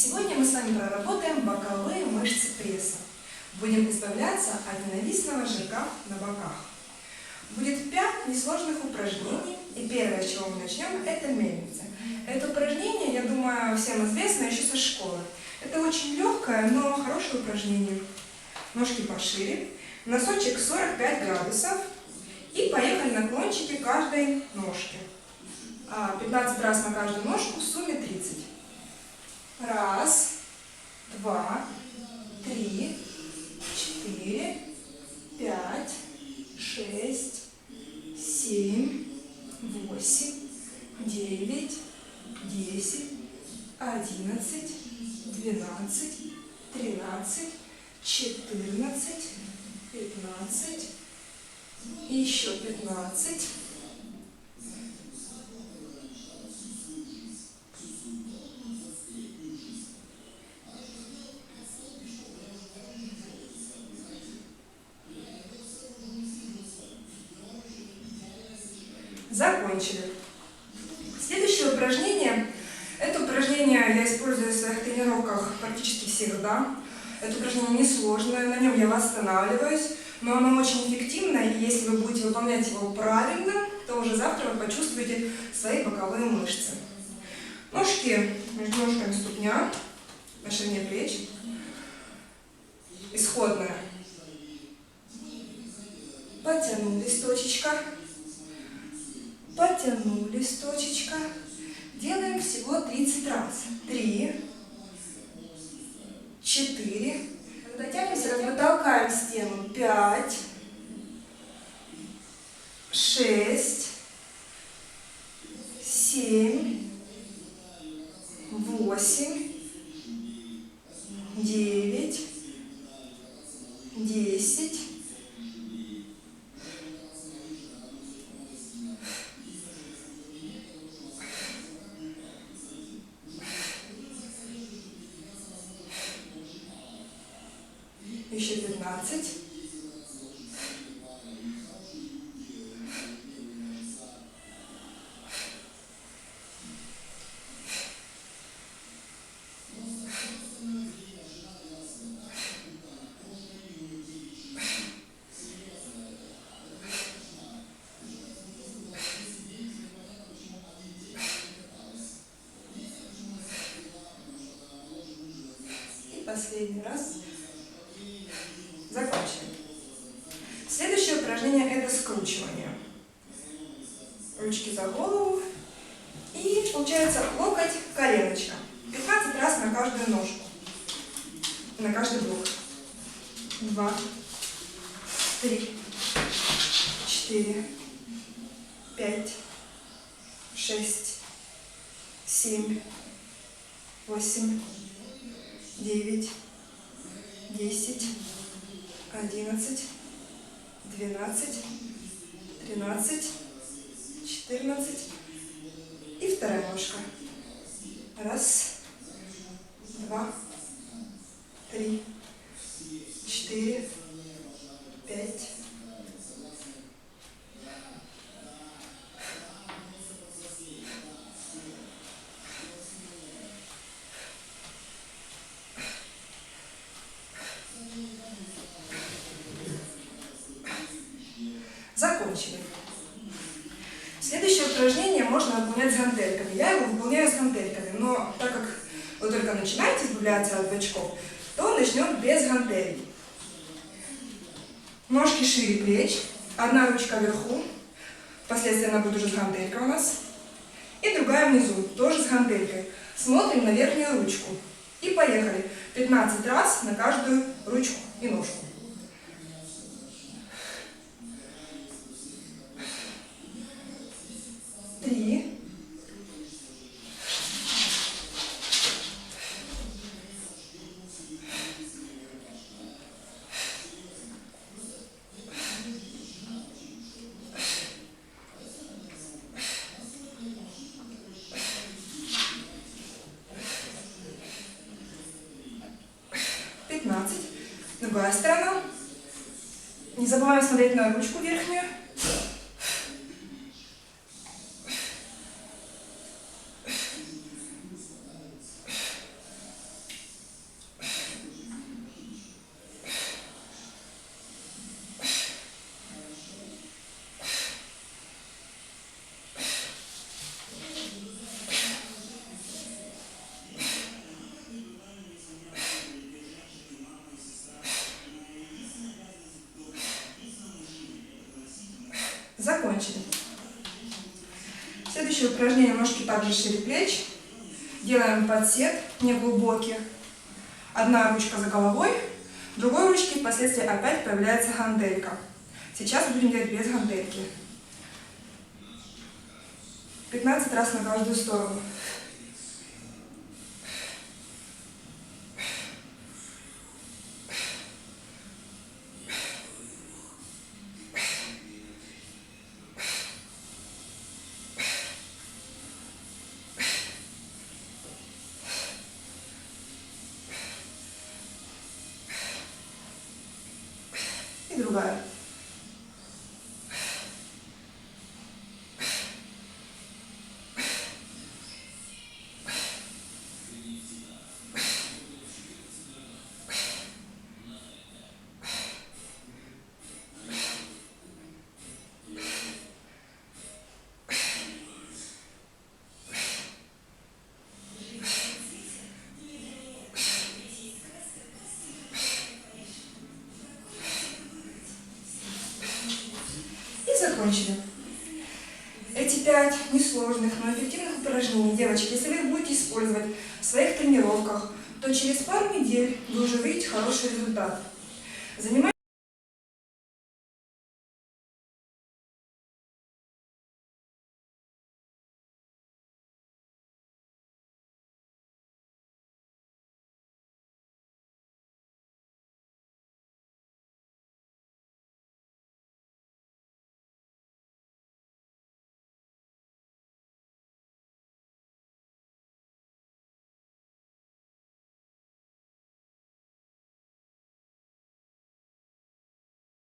Сегодня мы с вами проработаем боковые мышцы пресса. Будем избавляться от ненавистного жирка на боках. Будет пять несложных упражнений. И первое, с чего мы начнем, это мельница. Это упражнение, я думаю, всем известно еще со школы. Это очень легкое, но хорошее упражнение. Ножки пошире, носочек 45 градусов. И поехали наклончики каждой ножки. 15 а, раз на каждую ножку, в сумме 30. Раз, два, три, четыре, пять, шесть, семь, восемь, девять, десять, одиннадцать, двенадцать, тринадцать, четырнадцать, пятнадцать, еще пятнадцать, Закончили. Следующее упражнение. Это упражнение я использую в своих тренировках практически всегда. Это упражнение несложное, на нем я восстанавливаюсь, но оно очень эффективное, и если вы будете выполнять его правильно, то уже завтра вы почувствуете свои боковые мышцы. Ножки между ножками ступня, на ширине плеч. Исходная. Потянулись, точечка потянули точечка. Делаем всего 30 раз. 3, 4. Когда тянемся, как бы стену. 5, 6, 7, 8, 15. последний раз. Скручивание. Ручки за голову. И получается локоть, коленочка. 15 раз на каждую ножку. На каждый блок. Два, три, четыре, пять, шесть, семь, восемь, девять, десять, одиннадцать, двенадцать, тринадцать, четырнадцать и вторая ножка. Раз, два, три, четыре, пять, Закончили. Следующее упражнение можно выполнять с гантельками. Я его выполняю с гантельками, но так как вы только начинаете избавляться от бачков, то начнем без гантелей. Ножки шире плеч, одна ручка вверху, впоследствии она будет уже с гантелькой у нас, и другая внизу, тоже с гантелькой. Смотрим на верхнюю ручку. И поехали. 15 раз на каждую ручку и ножку. три, пятнадцать. Другая сторона. Не забываем смотреть на ручку верхнюю. Закончили. Следующее упражнение. Ножки также шире плеч. Делаем подсед неглубокий. Одна ручка за головой, другой ручке впоследствии опять появляется гантелька. Сейчас будем делать без гантельки. 15 раз на каждую сторону. И другая. И закончили. Эти пять несложных, но эффективных упражнений, девочки, если вы их будете использовать в своих тренировках, то через пару недель вы уже увидите хороший результат. Занимайтесь